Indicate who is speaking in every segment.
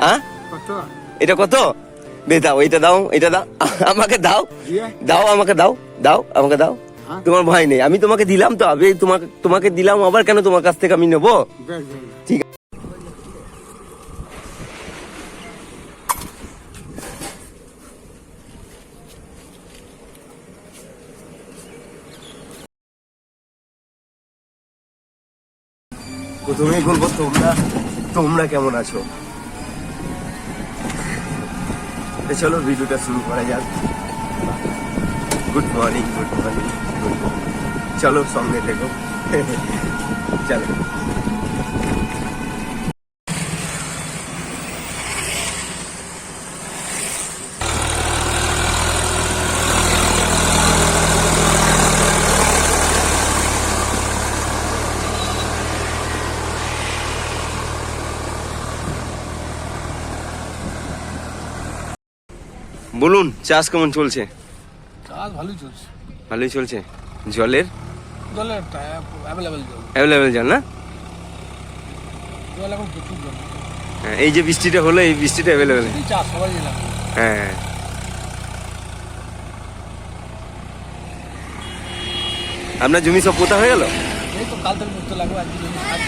Speaker 1: হ্যাঁ? এটা কত? বে দাও এটা দাও এটা দাও। আমাকে দাও। দাও আমাকে দাও দাও আমাকে দাও।
Speaker 2: হ্যাঁ?
Speaker 1: তোমার ভয় নেই। আমি তোমাকে দিলাম তো আমি তোমাকে তোমাকে দিলাম আবার কেন তোমার কাছ থেকে আমি নেব? ঠিক আছে প্রথমেই বলব তোমরা তোমরা কেমন আছো? চলো, ভিডিওটা শুরু করা যাক। Good morning good morning good চলো, সঙ্গে দেখো চলো। বলুন চাষ কেমন চলছে?
Speaker 2: চাষ ভালোই চলছে।
Speaker 1: ভালোই চলছে? জলের?
Speaker 2: জলের অ্যাভেলেবেল জল।
Speaker 1: অ্যাভেলেবেল জল না?
Speaker 2: জল এখন প্রচুর জল।
Speaker 1: হ্যাঁ, এই যে বৃষ্টিটা হলো এই বৃষ্টিটা অ্যাভেলেবেল
Speaker 2: চাষ সবাই
Speaker 1: হ্যাঁ। আপনার জমি সব পোতা হয়ে গেল?
Speaker 2: কাল থেকে করতে লাগবে আজকে জমি আজ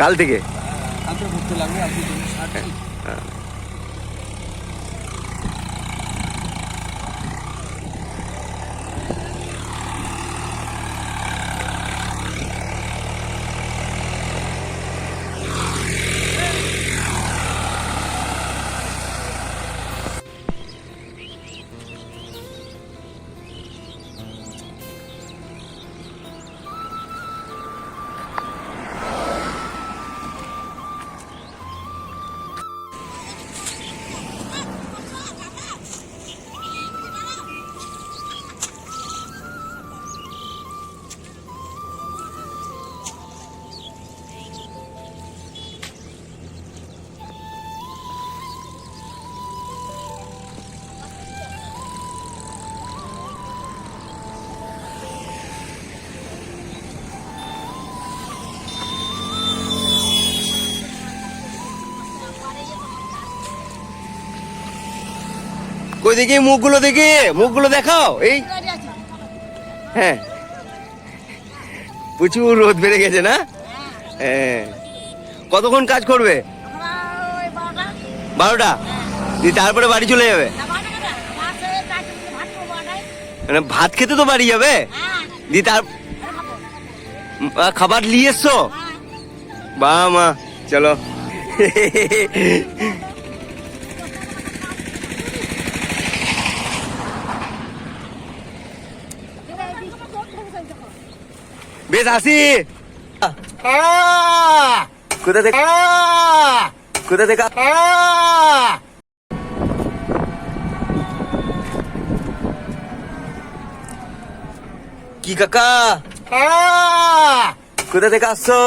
Speaker 1: কাল থেকে? দেখি মুখগুলো দেখি মুখগুলো দেখাও এই। হ্যাঁ। প্রচুর রোদ বেড়ে গেছে না? হ্যাঁ। কতক্ষণ কাজ করবে? বারোটা? দিয়ে তারপরে বাড়ি চলে যাবে? মানে ভাত খেতে তো বাড়ি যাবে? দিয়ে তার খাবার নিয়ে এসছো? বা মা চলো। বেশ আসি। কোথা থেকে কোথা থেকে কি কাকা? কোথা থেকে আসছো?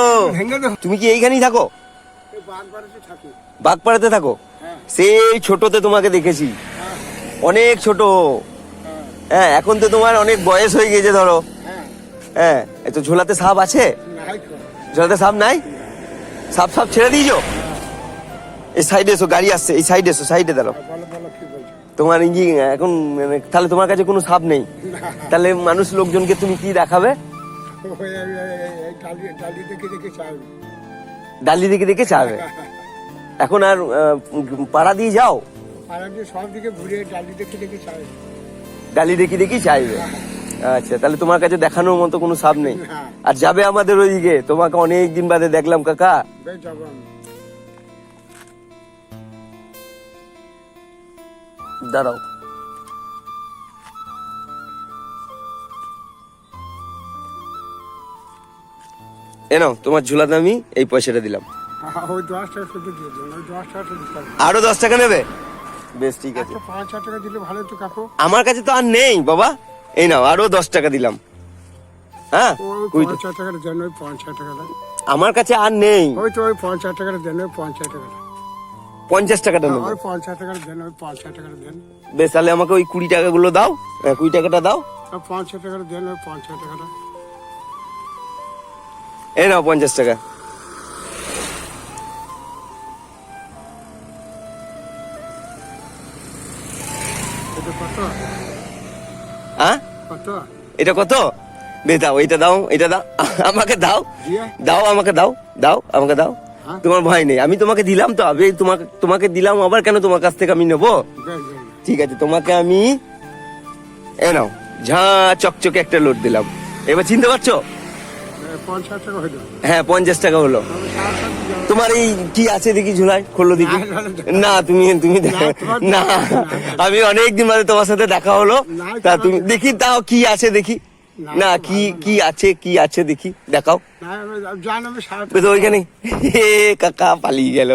Speaker 1: তুমি কি এইখানেই থাকো? বাগপাড়াতে থাকো। সেই ছোটতে তোমাকে দেখেছি। অনেক ছোট। হ্যাঁ এখন তো তোমার অনেক বয়স হয়ে গেছে ধরো।
Speaker 2: হ্যাঁ।
Speaker 1: হ্যাঁ। এই তো ঝোলাতে সাপ আছে? ঝোলাতে সাপ নাই? সাপ সাপ ছেড়ে দিয়েছ এই সাইডে এসো গাড়ি আসছে এই সাইডে এসো সাইডে
Speaker 2: কি
Speaker 1: তোমার ইঞ্জি এখন মানে তাহলে তোমার কাছে কোনো সাপ নেই। তাহলে মানুষ লোকজনকে তুমি কি দেখাবে?
Speaker 2: ডালি ডালি দেখে দেখে চাইবে
Speaker 1: দিকে দেখে চাবে। এখন আর পাড়া দিয়ে যাও।
Speaker 2: সব দিকে ঘুরে ডালি দেখে দেখে
Speaker 1: ডালি দেখি দেখি চাইবে। আচ্ছা তাহলে তোমার কাছে দেখানোর মতো কোনো সাপ নেই।
Speaker 2: হ্যাঁ।
Speaker 1: আর যাবে আমাদের ওইদিকে। তোমাকে অনেক দিন বাদে দেখলাম কাকা। দাঁড়াও। এ নাও তোমার ঝুলাতে আমি এই পয়সাটা দিলাম।
Speaker 2: হ্যাঁ, হবে
Speaker 1: আরও দশ টাকা নেবে? বেশ ঠিক আছে। আমার কাছে তো আর নেই বাবা। এই নাও আরও দশ টাকা দিলাম। হ্যাঁ?
Speaker 2: টাকাটা দেন ওই টাকাটা।
Speaker 1: আমার কাছে আর নেই।
Speaker 2: ওই তো ওই হাজার টাকাটা দেন ওই টাকাটা।
Speaker 1: পঞ্চাশ টাকাটা নেব।
Speaker 2: দেন ওই দেন।
Speaker 1: বেশ তাহলে আমাকে ওই কুড়ি টাকাগুলো দাও। হ্যাঁ, কুড়ি টাকাটা দাও।
Speaker 2: হাজার টাকাটা দেন ওই হাজার টাকাটা।
Speaker 1: এই নাও পঞ্চাশ টাকা।
Speaker 2: এটা কত?
Speaker 1: দে দাও এটা দাও এটা দাও। আমাকে দাও। দাও আমাকে দাও দাও আমাকে দাও? তোমার ভয় নেই। আমি তোমাকে দিলাম তো আমি তোমাকে তোমাকে দিলাম আবার কেন তোমার কাছ থেকে আমি নেব। ঠিক আছে তোমাকে আমি এ নাও ঝা চকচকে একটা লোড দিলাম। এবার চিনতে পারছ
Speaker 2: এ, পঞ্চাশ টাকা হইল
Speaker 1: হ্যাঁ পঞ্চাশ টাকা হলো।
Speaker 2: দিন
Speaker 1: তোমার এই কি আছে দেখি ঝুলাই খোলো দেখি?
Speaker 2: না,
Speaker 1: তুমি তুমি
Speaker 2: না,
Speaker 1: আমি অনেকদিন বাদে তোমার সাথে দেখা হলো। তা তুমি দেখি। তাও কি আছে দেখি।
Speaker 2: না,
Speaker 1: কি কি আছে কি আছে দেখি দেখাও। ওইখানে হে কাকা পালিয়ে গেল।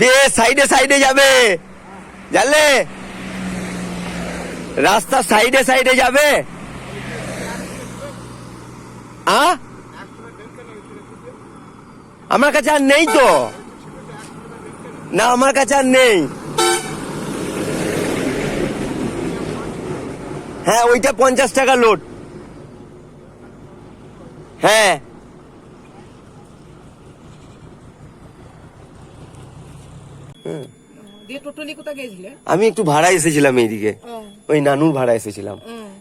Speaker 1: বেশ সাইডে সাইডে যাবে। জানলে? রাস্তা সাইডে সাইডে যাবে। আ? আমার কাছে আর নেই তো। না, আমার কাছে আর নেই। হ্যাঁ ওইটা পঞ্চাশ টাকা লোড হ্যাঁ।
Speaker 3: গেছিলে
Speaker 1: আমি একটু ভাড়া এসেছিলাম এইদিকে। ওই নানুর ভাড়া এসেছিলাম।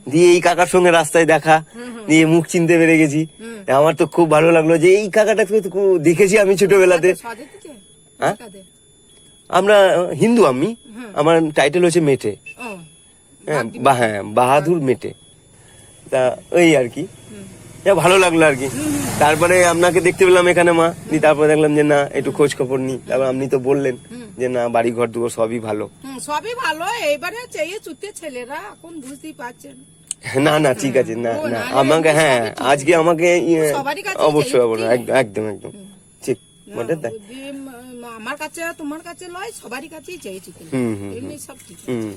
Speaker 1: দিয়ে এই কাকার সঙ্গে রাস্তায় দেখা। দিয়ে মুখ চিনতে পেরে গেছি। আমার তো খুব ভালো লাগল যে এই খুব দেখেছি আমি ছোটবেলাতে। হ্যাঁ? আমরা হিন্দু আমি। আমার টাইটেল হচ্ছে মেটে। হ্যাঁ হ্যাঁ বাহাদুর মেটে। তা ওই আর কি। যা ভালো লাগল আর কি। তারপরে আপনাকে দেখতে পেলাম এখানে মা। দিয়ে তারপরে দেখলাম যে না একটু খোঁজ খবর নি তারপর আপনি তো বললেন যে না বাড়ি ঘর দুয়ার সবই ভালো।
Speaker 3: সবই ভালো। এইবারে চেয়ে চুতে ছেলেরা এখন বুঝতেই পারছেন।
Speaker 1: না না ঠিক আছে না না। আমাকে হ্যাঁ আজকে আমাকে ইয়ে, অবশ্যই অবশ্যই একদম একদম ঠিক মানে তাই।
Speaker 3: আমার কাছে তোমার কাছে লয় সবারই কাছেই চেয়েছি কিন্তু
Speaker 1: হুম, হুম,
Speaker 3: এমনি সব ঠিক।
Speaker 1: হুম।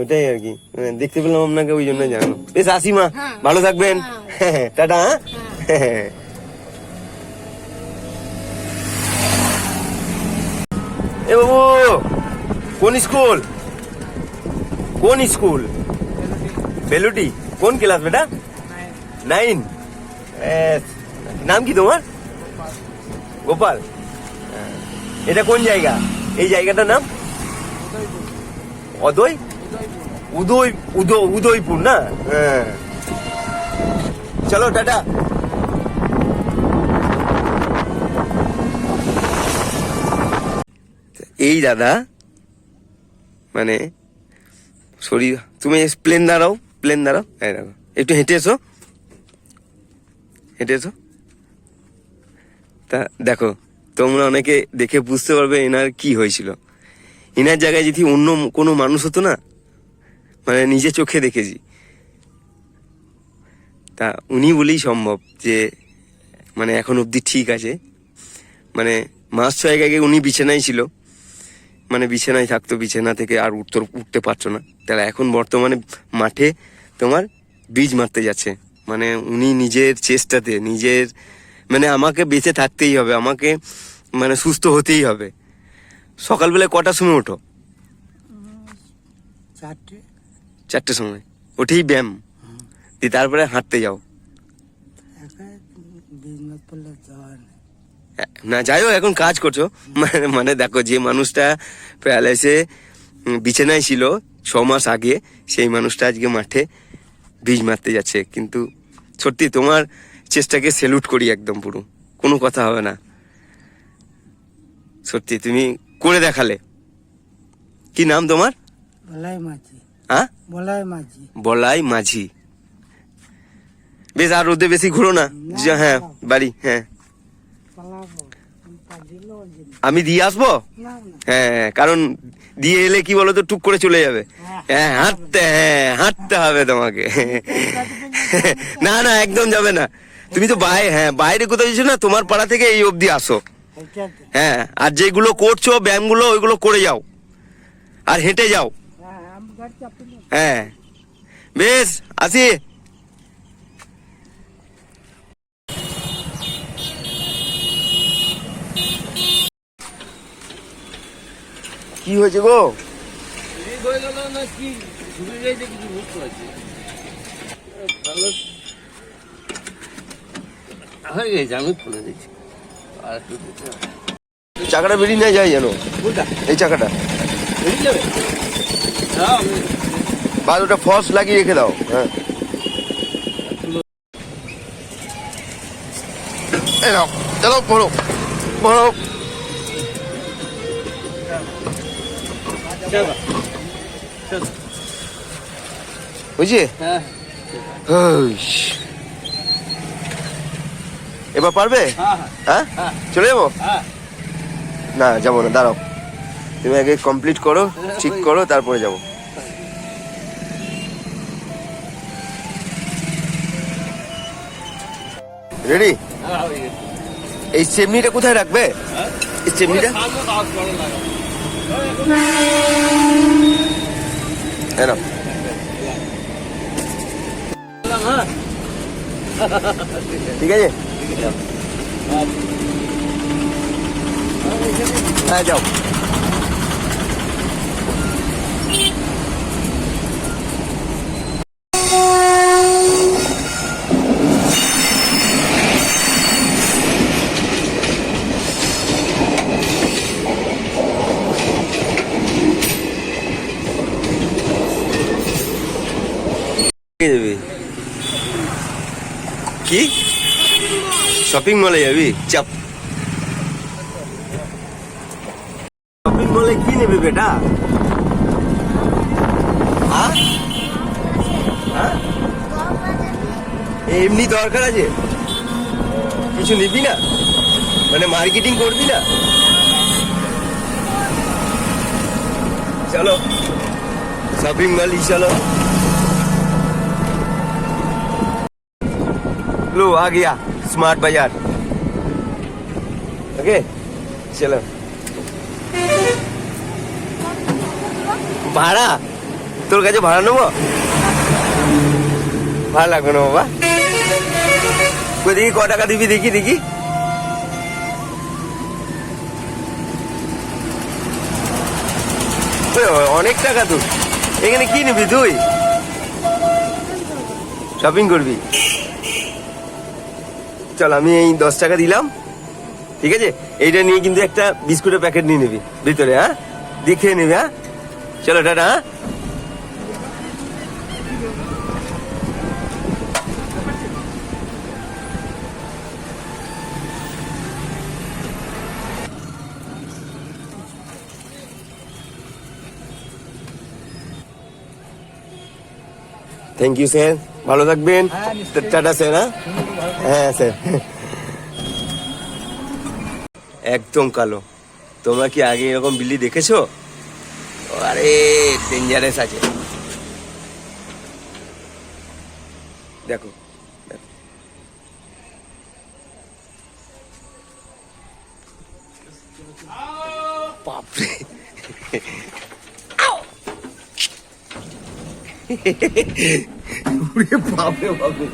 Speaker 1: ওটাই আর কি। মানে দেখতে পেলাম আপনাকে ওই জন্য জানো বেশ আসি মা।
Speaker 3: হ্যাঁ।
Speaker 1: ভালো থাকবেন। টাটা হ্যাঁ? এ বাবু কোন স্কুল? কোন স্কুল? বেলুটি। কোন ক্লাস বেটা? নাইন। নাম কি তোমার? গোপাল। এটা কোন জায়গা? এই জায়গাটার নাম? অদয়? উদয় উদয় উদয়পুর না? হ্যাঁ। চলো, টাটা। এই দাদা মানে শরীর তুমি প্লেন দাঁড়াও প্লেন দাঁড়াও। এই দেখো একটু হেঁটে এসো। হেঁটে এসো। তা, দেখো, তোমরা অনেকে দেখে বুঝতে পারবে এনার কি হয়েছিল। এনার জায়গায় যদি অন্য কোনো মানুষ হতো না মানে নিজে চোখে দেখেছি। তা উনি বলেই সম্ভব যে মানে এখন অবধি ঠিক আছে। মানে মাস ছয়েক আগে উনি বিছানায় ছিল। মানে বিছানায় থাকতো বিছানা থেকে আর উঠতে উঠতে পারছ না। তাহলে এখন বর্তমানে মাঠে তোমার বীজ মারতে যাচ্ছে। মানে উনি নিজের চেষ্টাতে নিজের মানে আমাকে বেঁচে থাকতেই হবে আমাকে মানে সুস্থ হতেই হবে। সকালবেলায় কটার সময় ওঠো?
Speaker 2: চারটে।
Speaker 1: চারটের সময়। ওঠেই ব্যায়াম। দিয়ে তারপরে হাঁটতে যাও। না যাই হোক এখন কাজ করছ। মানে মানে দেখো যে মানুষটা প্যালেসে বিছানায় ছিল ছ মাস আগে সেই মানুষটা আজকে মাঠে বীজ মারতে যাচ্ছে। কিন্তু সত্যি তোমার চেষ্টাকে সেলুট করি একদম পুরো। কোনো কথা হবে না। সত্যি তুমি করে দেখালে। কি নাম তোমার?
Speaker 2: বলাই মাঝি।
Speaker 1: হ্যাঁ?
Speaker 2: বলাই মাঝি।
Speaker 1: বলাই মাঝি। বেশ আর রোদে বেশি ঘুরো না। হ্যাঁ বাড়ি হ্যাঁ। আমি দিয়ে আসব?
Speaker 2: না
Speaker 1: হ্যাঁ কারণ দিয়ে এলে কি বলতো টুক করে চলে যাবে। হ্যাঁ হাঁটতে হ্যাঁ হাঁটতে হবে তোমাকে। না না একদম যাবে না। তুমি তো বাইরে হ্যাঁ বাইরে কোথাও যাচ্ছ না তোমার পাড়া থেকে এই অবধি আসো। হ্যাঁ আর যেগুলো করছ ব্যায়ামগুলো ওইগুলো করে যাও। আর হেঁটে যাও।
Speaker 2: হ্যাঁ
Speaker 1: হ্যাঁ। বেশ আসি। কি হয়েছে গো। চাকাটা বেরিয়ে নিয়ে যায় যেন। এই চাকাটা।
Speaker 4: বেরিয়ে হ্যাঁ, আমি-
Speaker 1: বা ওটা ফস লাগিয়ে রেখে দাও হ্যাঁ। এই নাও চলো পড়ো পড়ো।
Speaker 4: হ্যাঁ,
Speaker 1: এবার পারবে
Speaker 4: হ্যাঁ,
Speaker 1: হ্যাঁ
Speaker 4: হ্যাঁ।
Speaker 1: চলে যাব
Speaker 4: হ্যাঁ।
Speaker 1: না যাব না দাঁড়াও। তুমি আগে কমপ্লিট করো ঠিক করো তারপরে যাব। রেডি
Speaker 4: হ্যাঁ, হয়ে।
Speaker 1: এই চেমনিটা কোথায় রাখবে?
Speaker 4: হ্যাঁ?
Speaker 1: এই চেমনিটা?
Speaker 4: সামনে কাজ করে লাগা।
Speaker 1: এই নাও।
Speaker 4: হ্যাঁ।
Speaker 1: ঠিক কি? শপিং মলে যাবি? চাপ। শপিং মলে কি নেবে বেটা? হ্যাঁ? হ্যাঁ? এমনি দরকার আছে। কিছু নিবি না? মানে মার্কেটিং করবি না? চলো। শপিং মল চলো। लो आ गया स्मार्ट बाजार ओके चलो ভাড়া তোর কাছে ভাড়া নেবো ভাড়া লাগবে না বাবা কই দেখি ক টাকা দিবি দেখি দেখি ওই, ওই, অনেক টাকা তো এখানে কি নিবি তুই শপিং করবি চল, আমি এই দশ টাকা দিলাম। ঠিক আছে? এইটা নিয়ে কিন্তু একটা বিস্কুটের প্যাকেট নিয়ে নিবি, ভিতরে হ্যাঁ? দিয়ে খেয়ে নিবি হ্যাঁ? চলো, টাটা। হ্যাঁ থ্যাংক ইউ স্যার ভালো থাকবেন। টাটা স্যার হ্যাঁ? হ্যাঁ স্যার। একদম কালো। তোমরা কি আগে এরকম বিল্লি দেখেছ? আরে ডেঞ্জারাস আছে। দেখো দেখো। বাপরে। ওরে বাপরে বাপরে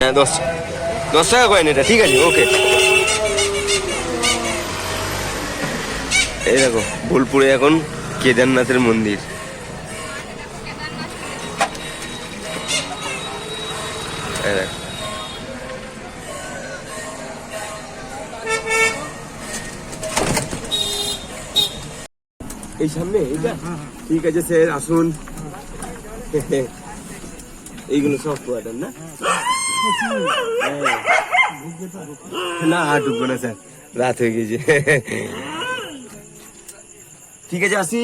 Speaker 1: হ্যাঁ দশ দশ টাকা কয়েন এটা, ঠিক আছে, ওকে। এই দেখো, বোলপুরে এখন কেদারনাথের মন্দির। এই সামনে এইটা ঠিক আছে, স্যার, আসুন। এইগুলো সব কোয়াটার না? হ্যাঁ। না, আর ঢুকবো না, স্যার। রাত হয়ে গেছে। ঠিক আছে, আসি।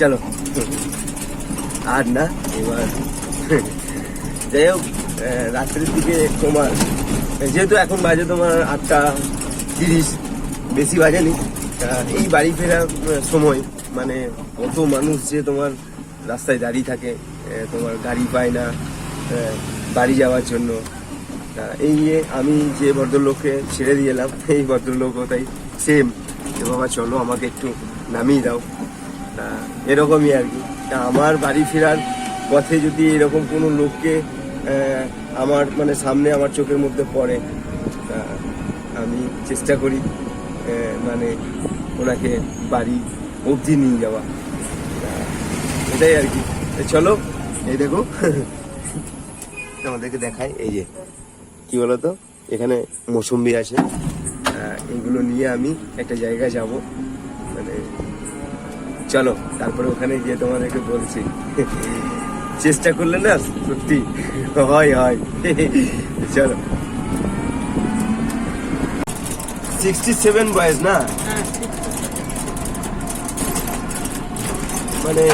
Speaker 1: চলো। আর না, এবার। যাই হোক রাত্রের দিকে তোমার যেহেতু এখন বাজে তোমার আটটা তিরিশ, বেশি বাজেনি এই বাড়ি ফেরার সময় মানে কত মানুষ যে তোমার রাস্তায় দাঁড়িয়ে থাকে তোমার গাড়ি পায় না বাড়ি যাওয়ার জন্য এই নিয়ে আমি যে ভদ্রলোককে ছেড়ে দিয়ে এলাম, এই ভদ্রলোকও তাই সেম যে বাবা চলো আমাকে একটু নামিয়ে দাও এরকমই আর কি, তা আমার বাড়ি ফেরার পথে যদি এরকম কোনো লোককে আমার মানে সামনে আমার চোখের মধ্যে পড়ে। আমি চেষ্টা করি মানে ওনাকে বাড়ি অবধি নিয়ে যাওয়া। এটাই আর কি। চলো এই দেখো। আমাদেরকে দেখায় এই যে কি বলতো? এখানে মৌসুম্বি আছে। আহ, এইগুলো নিয়ে আমি একটা জায়গায় যাব। মানে চলো তারপরে ওখানে গিয়ে তোমাদেরকে বলছি। চেষ্টা করলে না সত্যি হয় হয়। চলো। সিক্সটি সেভেন বয়স না?
Speaker 3: হ্যাঁ।
Speaker 1: মানে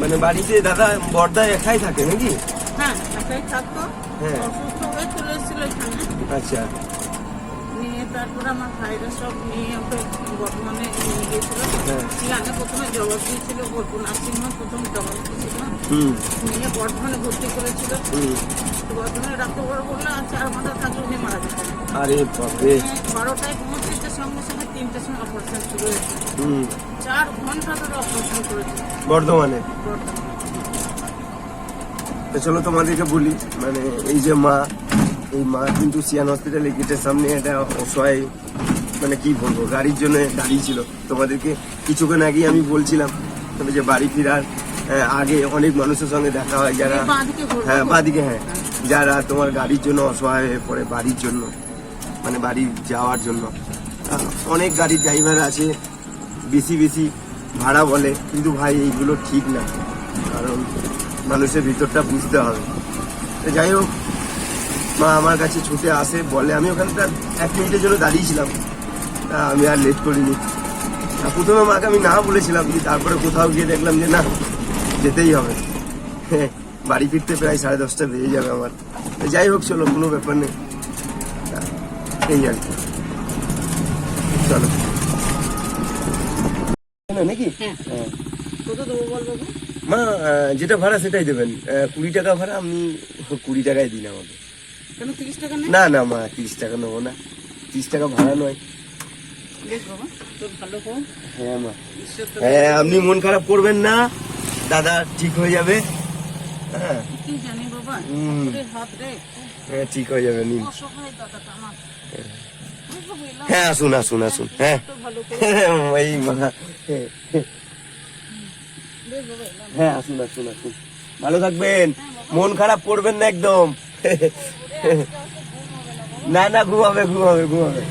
Speaker 1: মানে বাড়িতে দাদা বর্দা একাই থাকে নাকি?
Speaker 3: হ্যাঁ একাই থাকতো।
Speaker 1: হ্যাঁ।
Speaker 3: অসুস্থ হয়ে চলে এসেছিল
Speaker 1: আচ্ছা।
Speaker 3: নিয়ে তারপরে আমার ভাইরা সব নিয়ে ওকে বর্তমানে নিয়ে গিয়েছিল।
Speaker 1: হ্যাঁ।
Speaker 3: সেখানে প্রথমে জবাব দিয়েছিল বোলপুর নার্সিংহোম প্রথম জবাব দিয়েছিল। নিয়ে বর্ধমানে ভর্তি করেছিল।
Speaker 1: হুম।
Speaker 3: তো বর্ধমানে ডাক্তারবাবু বলল আর চার মাথা থাকলে উনি মারা যেতেন
Speaker 1: আরে বাপরে।
Speaker 3: বারোটায় পৌঁছেছে সঙ্গে সঙ্গে তিনটের সময় অপারেশন শুরু হয়েছে।
Speaker 1: হুম।
Speaker 3: চার ঘণ্টা ধরে অপারেশন করেছে।
Speaker 1: বর্ধমানে?
Speaker 3: বর্ধমানে।
Speaker 1: চলো তোমাদেরকে বলি মানে এই যে মা এই মা কিন্তু সিয়ান হসপিটালে গেটের সামনে একটা অসহায় মানে কি বলব গাড়ির জন্য দাঁড়িয়েছিল তোমাদেরকে কিছুক্ষণ আগেই আমি বলছিলাম তবে যে বাড়ি ফেরার আগে অনেক মানুষের সঙ্গে দেখা হয় যারা। হ্যাঁ বাদিকে হ্যাঁ। যারা তোমার গাড়ির জন্য অসহায় হয়ে পড়ে বাড়ির জন্য মানে বাড়ি যাওয়ার জন্য। অনেক গাড়ির ড্রাইভার আছে বেশি বেশি ভাড়া বলে কিন্তু ভাই এইগুলো ঠিক না। কারণ মানুষের ভিতরটা বুঝতে হবে। যাই হোক মা আমার কাছে ছুটে আসে বলে আমি ওখানটা এক মিনিটের জন্য দাঁড়িয়েছিলাম তা আমি আর লেট করিনি। প্রথমে মাকে আমি না বলেছিলাম কিন্তু তারপরে কোথাও গিয়ে দেখলাম যে না যেতেই হবে। হ্যাঁ, বাড়ি ফিরতে প্রায় সাড়ে দশটা বেজে যাবে আমার। যাই হোক চলো কোনো ব্যাপার নেই। এই আর কি। চলো। নাকি?
Speaker 3: হ্যাঁ।
Speaker 1: হ্যাঁ। মা যেটা ভাড়া সেটাই দেবেন। কুড়ি টাকা ভাড়া আমি কুড়ি টাকায় দিন আমাকে। না না মা তিরিশ টাকা নেব না। তিরিশ টাকা ভাড়া নয়। হ্যাঁ মা। হ্যাঁ আপনি মন খারাপ করবেন না। দাদা ঠিক হয়ে যাবে। হ্যাঁ। হ্যাঁ ঠিক হয়ে যাবে নিন। হ্যাঁ আসুন আসুন আসুন। হ্যাঁ।
Speaker 3: ভালো
Speaker 1: এই মা। হ্যাঁ, হ্যাঁ আসুন আসুন আসুন। ভালো থাকবেন। মন খারাপ করবেন না একদম। না না ঘুমাবে ঘুমাবে ঘুমাবে